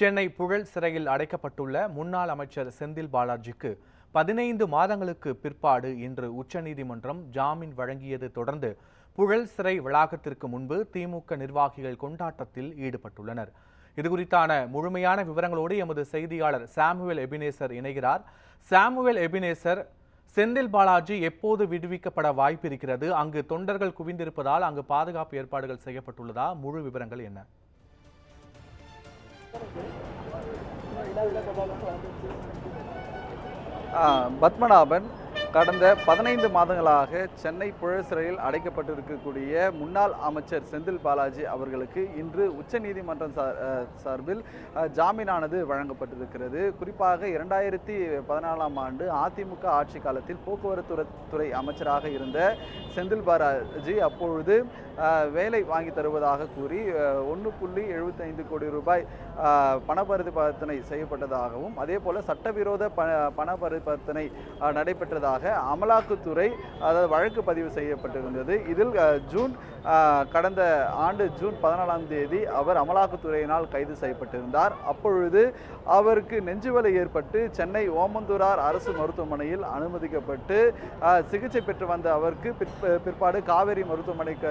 சென்னை புழல் சிறையில் அடைக்கப்பட்டுள்ள முன்னாள் அமைச்சர் செந்தில் பாலாஜிக்கு பதினைந்து மாதங்களுக்கு பிற்பாடு இன்று உச்சநீதிமன்றம் ஜாமீன் வழங்கியது தொடர்ந்து புழல் சிறை வளாகத்திற்கு முன்பு திமுக நிர்வாகிகள் கொண்டாட்டத்தில் ஈடுபட்டுள்ளனர். இதுகுறித்தான முழுமையான விவரங்களோடு எமது செய்தியாளர் சாமுவேல் எபினேசர் இணைகிறார். சாமுவேல் எபினேசர் செந்தில் பாலாஜி எப்போது விடுவிக்கப்பட வாய்ப்பு இருக்கிறது அங்கு தொண்டர்கள் குவிந்திருப்பதால் அங்கு பாதுகாப்பு ஏற்பாடுகள் செய்யப்பட்டுள்ளதா? முழு விவரங்கள் என்ன? பத்மநாபன் கடந்த பதினைந்து மாதங்களாக சென்னை புழல் சிறையில் அடைக்கப்பட்டிருக்கக்கூடிய முன்னாள் அமைச்சர் செந்தில் பாலாஜி அவர்களுக்கு இன்று உச்சநீதிமன்றம் சார்பில் ஜாமீனானது வழங்கப்பட்டிருக்கிறது. குறிப்பாக இரண்டாயிரத்தி பதினாலாம் ஆண்டு அதிமுக ஆட்சி காலத்தில் போக்குவரத்து துறை- அமைச்சராக இருந்த செந்தில் பாலாஜி அப்பொழுது வேலை வாங்கி தருவதாக கூறி ஒன்று புள்ளி எழுபத்தைந்து கோடி ரூபாய் பணப்பரிவர்த்தனை பண செய்யப்பட்டதாகவும் அதே போல் சட்டவிரோத ப பண பரிவர்த்தனை நடைபெற்றதாக அமலாக்கத்துறை அதாவது வழக்கு பதிவு செய்யப்பட்டிருந்தது. இதில் ஜூன் கடந்த ஆண்டு ஜூன் பதினாலாம் தேதி அவர் அமலாக்கத்துறையினால் கைது செய்யப்பட்டிருந்தார். அப்பொழுது அவருக்கு நெஞ்சுவலை ஏற்பட்டு சென்னை ஓமந்தூரார் அரசு மருத்துவமனையில் அனுமதிக்கப்பட்டு சிகிச்சை பெற்று வந்த அவருக்கு பிற்ப- பிற்பாடு காவேரி மருத்துவமனைக்கு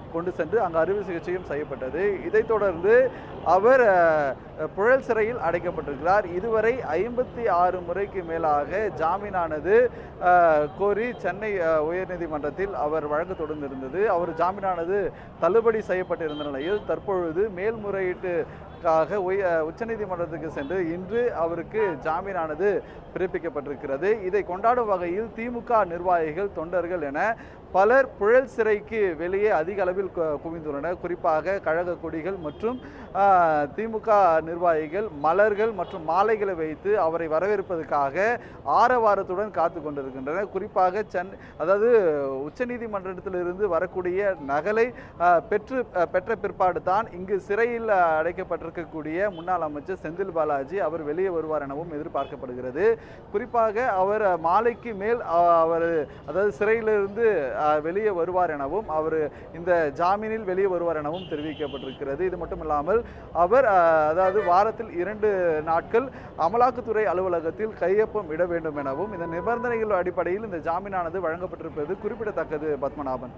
கொண்டு சென்று அங்கு அறுவை சிகிச்சையும் செய்யப்பட்டது. இதைத் தொடர்ந்து அவர் புழல் சிறையில் அடைக்கப்பட்டிருக்கிறார். இதுவரை ஐம்பத்தி ஆறு முறைக்கு மேலாக ஜாமீனானது கோரி சென்னை உயர்நீதிமன்றத்தில் அவர் வழக்கு தொடர்ந்திருந்தது அவர் ஜாமீனானது தள்ளுபடி செய்யப்பட்டிருந்த நிலையில் தற்பொழுது மேல்முறையீட்டுக்காக உச்சநீதிமன்றத்துக்கு சென்று இன்று அவருக்கு ஜாமீனானது பிறப்பிக்கப்பட்டிருக்கிறது. இதை கொண்டாடும் வகையில் திமுக நிர்வாகிகள் தொண்டர்கள் என பலர் புழல் சிறைக்கு வெளியே அதிக அளவில் கு- குவிந்துள்ளனர் குறிப்பாக கழக கொடிகள் மற்றும் திமுக நிர்வாகிகள் மலர்கள் மற்றும் மாலைகளை வைத்து அவரை வரவேற்பதற்காக ஆரவாரத்துடன் காத்து கொண்டிருக்கின்றனர். குறிப்பாக சென் அதாவது உச்சநீதிமன்றத்திலிருந்து வரக்கூடிய நகலை பெற்று பெற்ற பிற்பாடு தான் இங்கு சிறையில் அடைக்கப்பட்டிருக்கக்கூடிய முன்னாள் அமைச்சர் செந்தில் பாலாஜி அவர் வெளியே வருவார் எனவும் எதிர்பார்க்கப்படுகிறது. குறிப்பாக அவர் மாலைக்கு மேல் அவர் அதாவது சிறையிலிருந்து வெளியே வருவார் எனவும் அவர் இந்த ஜாமீனில் வெளியே வருவார் எனவும் தெரிவிக்கப்பட்டிருக்கிறது. இது மட்டும் இல்லாமல் அவர் அதாவது வாரத்தில் இரண்டு நாட்கள் அமலாக்கத்துறை அலுவலகத்தில் கையொப்பம் இட வேண்டும் எனவும் இந்த நிபந்தனைகள் அடிப்படையில் இந்த ஜாமீனானது வழங்கப்பட்டிருப்பது குறிப்பிடத்தக்கது பத்மநாபன்.